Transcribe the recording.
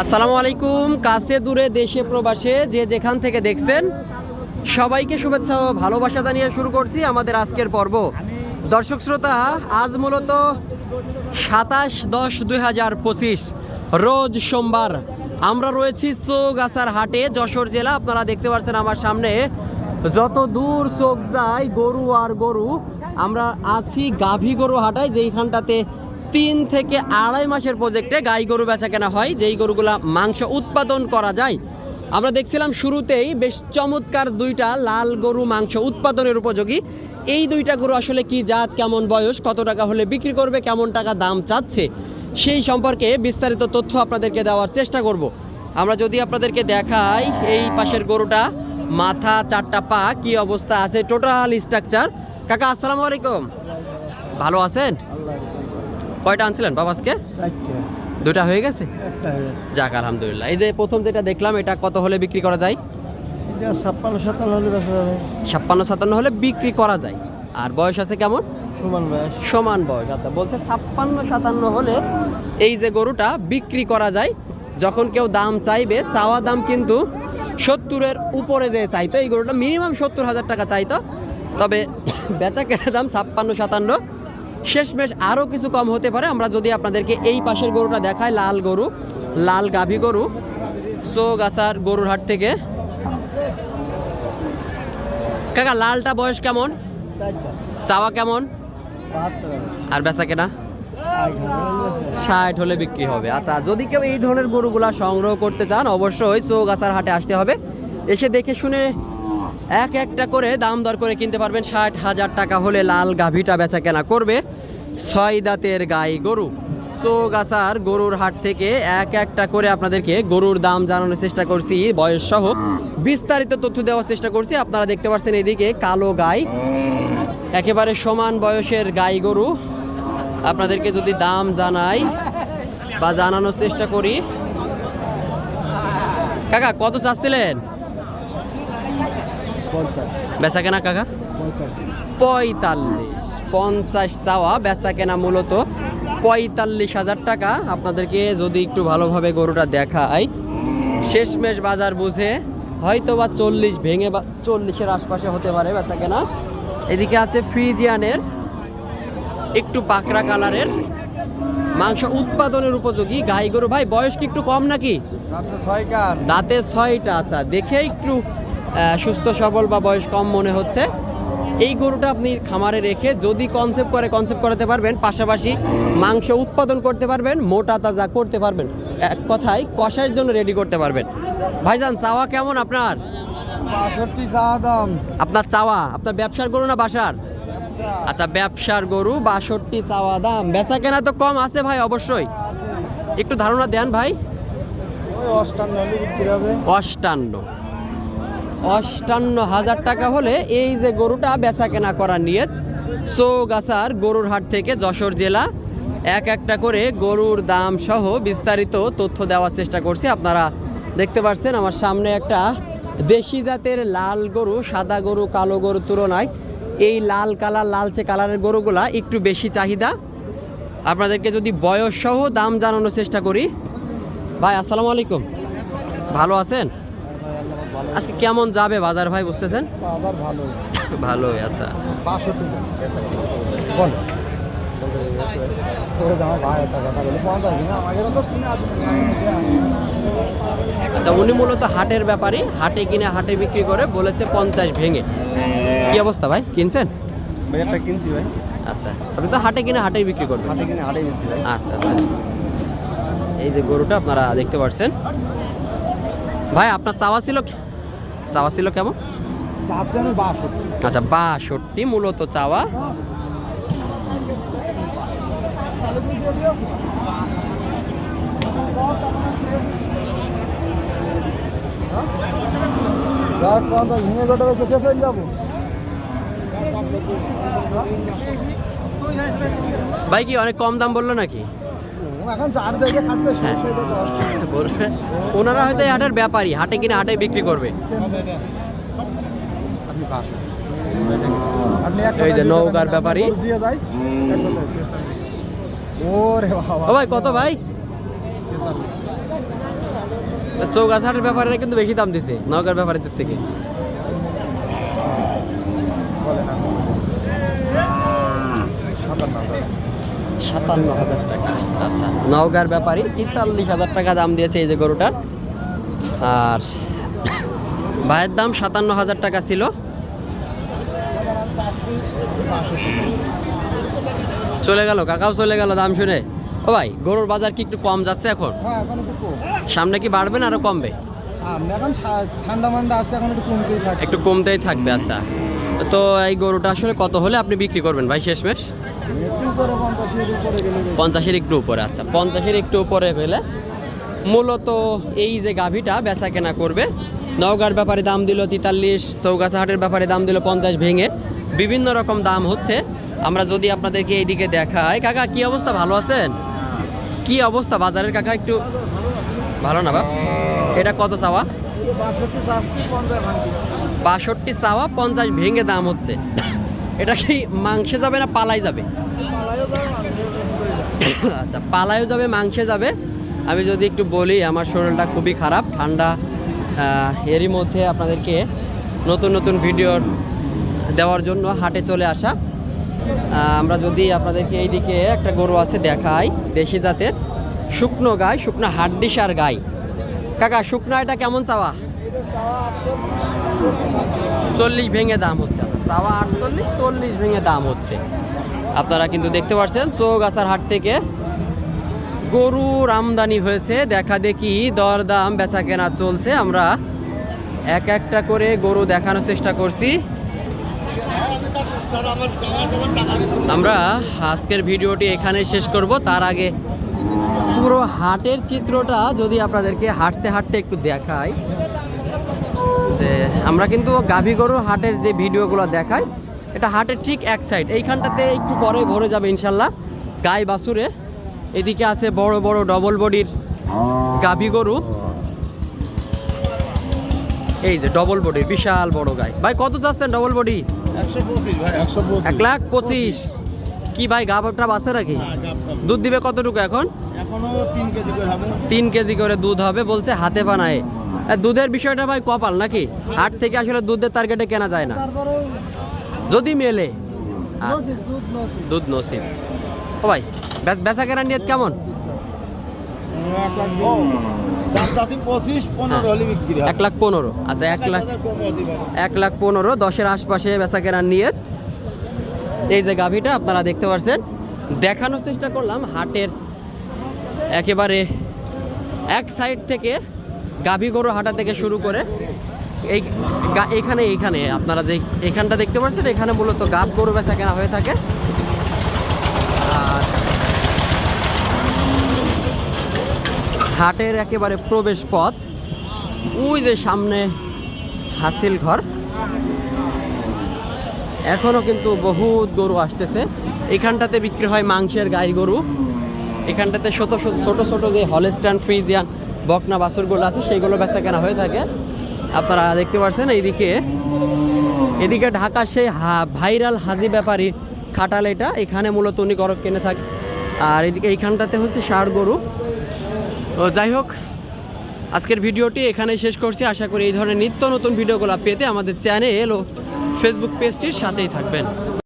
আসসালামু আলাইকুম, কাছে দূরে দেশে প্রবাসে যে যেখান থেকে দেখছেন, সবাইকে শুভেচ্ছা ও ভালোবাসা জানিয়ে শুরু করছি আমাদের আজকের পর্ব। দর্শক শ্রোতা, আজ মূলত সাতাশ দশ দুই হাজার পঁচিশ, রোজ সোমবার। আমরা রয়েছি চৌগাছার হাটে, যশোর জেলা, আপনারা দেখতে পাচ্ছেন আমার সামনে। যত দূর চোখ যায় গরু আর গরু, আমরা আছি গাভী গরু হাটায়, যেইখানটাতে তিন থেকে আড়াই মাসের প্রজেক্টে গাই গরু বেচা কেনা হয়, যেই গরুগুলা মাংস উৎপাদন করা যায়। আমরা দেখছিলাম শুরুতেই বেশ চমৎকার দুইটা লাল গরু মাংস উৎপাদনের উপযোগী। এই দুইটা গরু আসলে কি জাত, কেমন বয়স, কত টাকা হলে বিক্রি করবে, কেমন টাকা দাম চাচ্ছে, সেই সম্পর্কে বিস্তারিত তথ্য আপনাদেরকে দেওয়ার চেষ্টা করব। আমরা যদি আপনাদেরকে দেখাই এই পাশের গরুটা, মাথা, চারটা পা, কি অবস্থা আছে টোটাল স্ট্রাকচার কাকা, আসসালামু আলাইকুম। ভালো আছেন? কয়টা আনছিলেন বাবা আজকে? দুটা হয়ে গেছে? যাক আলহামদুলিল্লাহ। এই যে প্রথম যেটা দেখলাম এটা কত হলে বিক্রি করা যায়? ছাপ্পান্ন সাতান্ন হলে ছাপ্পান্ন সাতান্ন হলে বিক্রি করা যায়। আর বয়স আছে কেমন? সমান বয়স। সমান বয়স আচ্ছা বলছে ছাপ্পান্ন সাতান্ন হলে এই যে গরুটা বিক্রি করা যায়। যখন কেউ দাম চাইবে চাওয়া দাম কিন্তু সত্তরের উপরে যে চাইতো এই গরুটা মিনিমাম সত্তর হাজার টাকা চাইতো। তবে বেচা কেনা দাম ছাপ্পান্ন সাতান্ন। শেষমেশ আরও কিছু কম হতে পারে। আমরা যদি আপনাদেরকে এই পাশের গরুটা দেখাই, লাল গরু, লাল গাভী গরু সোগাছার গরুর হাট থেকে। কাকা, লালটা বয়স কেমন? চাওয়া কেমন? আর বেচা কেনা? ষাট হলে বিক্রি হবে। আচ্ছা যদি কেউ এই ধরনের গরুগুলা সংগ্রহ করতে চান, অবশ্যই চৌগাছার হাটে আসতে হবে। এসে দেখে শুনে এক একটা করে দাম দর করে কিনতে পারবেন ষাট হাজার টাকা হলে লাল গাভীটা বেচা কেনা করবে ছয় দাঁতের গাই গরু। চৌগাছার গরুর হাট থেকে এক একটা করে আপনাদেরকে গরুর দাম জানানোর চেষ্টা করছি, বয়স সহ। বিস্তারিত তথ্য দেওয়ার চেষ্টা করছি, আপনারা দেখতে পাচ্ছেন এদিকে কালো গাই। একেবারে সমান বয়সের গাই গরু। আপনাদেরকে যদি দাম জানাই বা জানানোর চেষ্টা করি। কাকা, কত চাচ্ছিলেন? বেচা কেনা কাকা? পঁয়তাল্লিশ। পঞ্চাশ চাওয়া বেচা কেনা মূলত পঁয়তাল্লিশ হাজার টাকা। আপনাদেরকে যদি একটু ভালোভাবে গরুটা দেখাই শেষমেশ বাজার বুঝে হয়তো বা চল্লিশ ভেঙে বা চল্লিশের আশপাশে হতে পারে বেচা কেনা এদিকে আছে ফ্রিজিয়ানের একটু পাকড়া কালারের মাংস উৎপাদনের উপযোগী। গাই গরু ভাই বয়স কি একটু কম নাকি? দাঁতে ছয়টা আচ্ছা দেখে একটু সুস্থ সবল বা বয়স কম মনে হচ্ছে। এই গরুটা আপনি খামারে রেখে যদি কনসেপ্ট করে কনসেপ্ট করাতে পারবেন পাশাপাশি মাংস উৎপাদন করতে পারবেন মোটা তাজা করতে পারবেন এক কথায় কষার জন্য রেডি করতে পারবেন। ভাইজান চাওয়া কেমন আপনার? বাষট্টি দাম। আপনার চাওয়া আপনার ব্যবসার গরু না বাসার? আচ্ছা ব্যবসার গরু বাষট্টি চাওয়া দাম। বেচা কেনা তো কম আছে ভাই অবশ্যই। একটু ধারণা দেন ভাই। অষ্টান্ন অষ্টান্ন। অষ্টান্ন হাজার টাকা হলে এই যে গরুটা বেচা কেনা করার নিয়ত। চৌগাছার গরুর হাট থেকে যশোর জেলা এক একটা করে গরুর দাম সহ বিস্তারিত তথ্য দেওয়ার চেষ্টা করছি। আপনারা দেখতে পাচ্ছেন আমার সামনে একটা দেশি জাতের লাল গরু, সাদা গরু, কালো গরুর তুলনায়। এই লাল কালার, লালচে কালারের গরুগুলা একটু বেশি চাহিদা। আপনাদেরকে যদি বয়স সহ দাম জানানোর চেষ্টা করি। ভাই, আসসালামু আলাইকুম। ভালো আছেন? আজকে কেমন যাবে বাজার ভাই বুঝতেছেন? বাজার ভালো। ভালোই আচ্ছা। আচ্ছা উনি মূলত হাটের ব্যাপারী হাটে কিনে হাটে বিক্রি করে বলেছে পঞ্চাশ ভেঙে। কি অবস্থা ভাই কিনছেন? একটা কিনছি ভাই। আচ্ছা আপনি তো হাটে কিনে হাটেই বিক্রি করবেন। হাটে কিনে হাটে বেশি আচ্ছা আচ্ছা। এই যে গরুটা আপনারা দেখতে পাচ্ছেন ভাই আপনার চাওয়া ছিল কি- চাওয়া ছিল কেমন? আচ্ছা বাষট্টি মূলত চাওয়া। ভাই কি অনেক কম দাম বলল নাকি? ওনারা হয়তো হাটের ব্যাপারী হাটে কিনে হাটে বিক্রি করবে। এই যে নৌকার ব্যাপারী। ও ভাই কত ভাই? চৌগাছাটের ব্যাপারে কিন্তু বেশি দাম দিছে নৌকার ব্যাপারীদের থেকে বলে না সাতান্ন হাজার সাতান্ন হাজার টাকা। আচ্ছা। নওগাঁর ব্যাপারী তেতাল্লিশ হাজার টাকা দাম দিয়েছে এই যে গরুটার। আর ভাইয়ের দাম সাতান্ন হাজার টাকা ছিল। চলে গেল কাকাও চলে গেল দাম শুনে। ও ভাই গরুর বাজার কি একটু কম যাচ্ছে এখন? হ্যাঁ সামনে কি বাড়বে না আরও কমবে? সামনে এখন ছা- ঠান্ডা মান্ডা আসছে এখন একটু কমতেই থাকে একটু কমতেই থাকবে আচ্ছা। তো এই গরুটা আসলে কত হলে আপনি বিক্রি করবেন ভাই শেষমেশ? পঞ্চাশের একটু উপরে আচ্ছা। পঞ্চাশের একটু উপরে হলে মূলত এই যে গাভীটা বেচা কেনা করবে। নওগাঁর ব্যাপারে দাম দিল তেতাল্লিশ চৌগাছা হাটের ব্যাপারে দাম দিল পঞ্চাশ ভেঙে। বিভিন্ন রকম দাম হচ্ছে। আমরা যদি আপনাদেরকে এইদিকে দেখাই, কাকা, কি অবস্থা? ভালো আছেন? কি অবস্থা? বাজারের কাকা, একটু ভালো না বাপ? এটা কত চাওয়া? বাষট্টি চাওয়া পঞ্চাশ ভেঙে দাম হচ্ছে। এটা কি মাংসে যাবে না পালাই যাবে। আচ্ছা পালায়ও যাবে মাংসে যাবে। আমি যদি একটু বলি আমার শরীরটা খুবই খারাপ ঠান্ডা এরই মধ্যে আপনাদেরকে নতুন নতুন ভিডিও দেওয়ার জন্য হাটে চলে আসা। আমরা যদি আপনাদেরকে এইদিকে একটা গরু আছে দেখাই দেশি জাতের। শুকনো গাই শুকনো হাড্ডিসার গাই। কাকা শুকনো এটা কেমন চাওয়া? চল্লিশ ভেঙে দাম হচ্ছে চাওয়া আটচল্লিশ, চল্লিশ ভেঙে দাম হচ্ছে। আপনারা কিন্তু দেখতে পাচ্ছেন, চৌগাছার হাট থেকে গরুর আমদানি হয়েছে। দেখা দেখি দরদাম বেচা কেনা চলছে। আমরা এক একটা করে গরু দেখানোর চেষ্টা করছি। আমরা আজকের ভিডিওটি এখানে শেষ করব। তার আগে পুরো হাটের চিত্রটা যদি আপনাদেরকে হাঁটতে হাঁটতে একটু দেখাই। যে আমরা কিন্তু গাভী গরু হাটের যে ভিডিওগুলো দেখাই এটা হাটের ঠিক এক সাইড এইখানটাতে একটু পরে ভরে যাবে ইনশাল্লাহ গাই বাছুরে। এদিকে আছে বড় বড় ডবল বডির গাভী গরু। এই যে ডবল বডির বিশাল বড় গাই। ভাই কত চাচ্ছেন ডবল বডি এক লাখ পঁচিশ। কি ভাই গা গাভটা বাসে নাকি? দুধ দিবে কতটুকু এখন? তিন কেজি করে দুধ হবে বলছে হাতে বানায়। দুধের বিষয়টা ভাই কপাল নাকি? হাট থেকে আসলে দুধের টার্গেটে কেনা যায় না। যদি মেলে। দুধ নসিব। ও ভাই বেচ- কেনার নিয়ত কেমন? পনেরো এক লাখ পনেরো। আচ্ছা এক লাখ এক লাখ পনেরো দশের আশপাশে বেচা কেনার নিয়ত। এই যে গাভীটা আপনারা দেখতে পাচ্ছেন দেখানোর চেষ্টা করলাম হাটের একেবারে এক সাইড থেকে গাভী গরু হাঁটা থেকে শুরু করে এই এখানে এইখানে আপনারা যে এখানটা দেখতে পাচ্ছেন, এখানে মূলত গাভ গরু বেচা কেনা হয়ে থাকে। আর হাটের একেবারে প্রবেশ পথ। ওই যে সামনে হাসিল ঘর। এখনও কিন্তু বহুত গরু আসতেছে। এখানটাতে বিক্রি হয় মাংসের গাই গরু। এখানটাতে ছোট ছোট ছোট যে হলেস্টান ফ্রিজিয়ান বকনা বাছুরগুলো আছে, সেইগুলো বেচা কেনা হয়ে থাকে। আপনারা দেখতে পাচ্ছেন এইদিকে। এদিকে ঢাকা সেই ভাইরাল হাজি ব্যাপারী খাটাল এটা। এখানে মূলত উনি গরব কিনে থাকে। আর এদিকে এইখানটাতে হচ্ছে ষাড় গরু। তো যাই হোক, আজকের ভিডিওটি এখানেই শেষ করছি। আশা করি এই ধরনের নিত্য নতুন ভিডিওগুলো পেতে আমাদের চ্যানেল ও ফেসবুক পেজটির সাথেই থাকবেন।